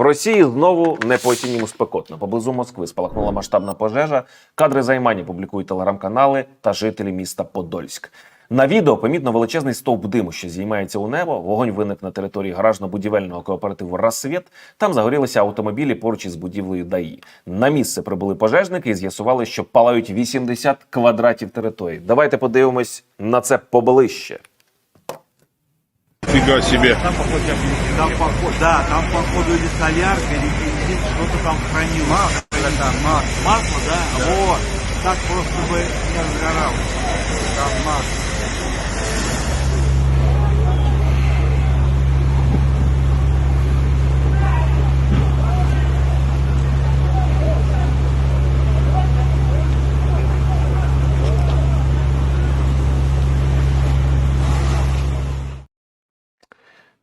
В Росії знову не по осінньому спекотно. Поблизу Москви спалахнула масштабна пожежа. Кадри займання публікують телеграм-канали та жителі міста Подольськ. На відео помітно величезний стовп диму, що зіймається у небо. Вогонь виник на території гаражно-будівельного кооперативу «Рассвіт». Там загорілися автомобілі поруч із будівлею ДАІ. На місце прибули пожежники і з'ясували, що палають 80 квадратів території. Давайте подивимось на це поближче. Фига себе. Там, походу, там, походу, да, там, походу, или солярка, или бензин, что-то там хранилось. Масло, масло. Масло, да? Вот. Так просто бы не разгоралось. Там масло.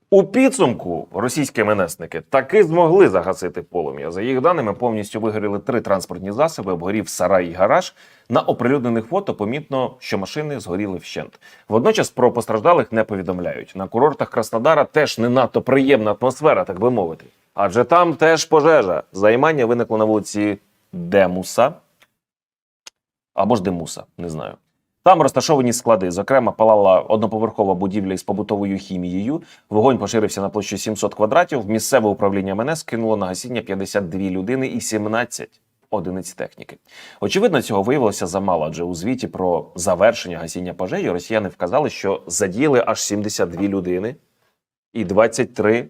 У підсумку російські МНСники таки змогли загасити полум'я. За їх даними, повністю вигоріли три транспортні засоби, обгорів сарай і гараж. На оприлюднених фото помітно, що машини згоріли вщент. Водночас про постраждалих не повідомляють. На курортах Краснодара теж не надто приємна атмосфера, так би мовити. Адже там теж пожежа. Займання виникло на вулиці Демуса або ж Демуса, не знаю. Там розташовані склади. Зокрема, палала одноповерхова будівля із побутовою хімією. Вогонь поширився на площу 700 квадратів. Місцеве управління МНС кинуло на гасіння 52 людини і 17 одиниць техніки. Очевидно, цього виявилося замало, адже у звіті про завершення гасіння пожежі росіяни вказали, що задіяли аж 72 людини і 23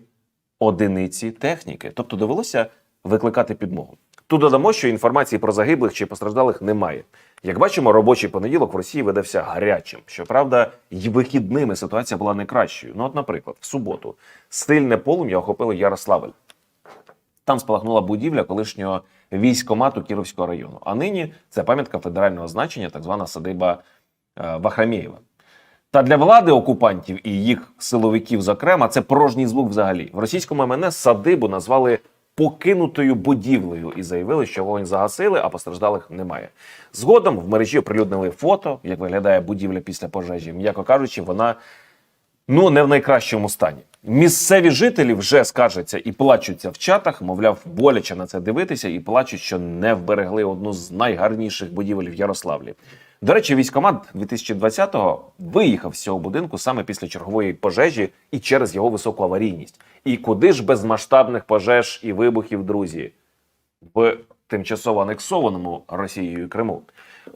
одиниці техніки. Тобто довелося викликати підмогу. Тут додамо, що інформації про загиблих чи постраждалих немає. Як бачимо, робочий понеділок в Росії видався гарячим. Щоправда, й вихідними ситуація була не кращою. Ну, от, наприклад, в суботу стильне полум'я охопило Ярославль. Там спалахнула будівля колишнього військомату Кіровського району. А нині це пам'ятка федерального значення, так звана садиба е, Вахрамєєва. Та для влади окупантів і їх силовиків, зокрема, це порожній звук взагалі. В російському МНС садибу назвали покинутою будівлею і заявили, що вогонь загасили, а постраждалих немає. Згодом в мережі оприлюднили фото, як виглядає будівля після пожежі. М'яко кажучи, вона ну не в найкращому стані. Місцеві жителі вже скаржаться і плачуться в чатах. Мовляв, боляче на це дивитися, і плачуть, що не вберегли одну з найгарніших будівель в Ярославлі. До речі, військомат 2020-го виїхав з цього будинку саме після чергової пожежі і через його високу аварійність. І куди ж без масштабних пожеж і вибухів, друзі, в тимчасово анексованому Росією Криму.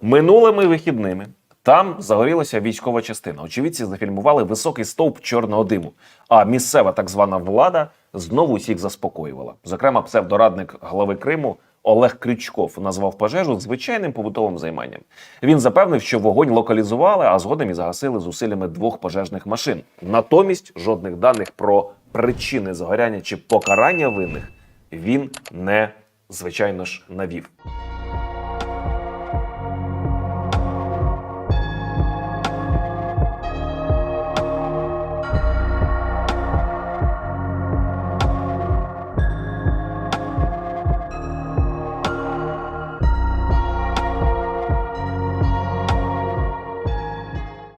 Минулими вихідними там загорілася військова частина. Очевидці зафільмували високий стовп чорного диму. А місцева так звана влада знову всіх заспокоювала. Зокрема, псевдорадник глави Криму Олег Крючков назвав пожежу звичайним побутовим займанням. Він запевнив, що вогонь локалізували, а згодом і загасили зусиллями двох пожежних машин. Натомість жодних даних про причини згоряння чи покарання винних він не звичайно ж навів.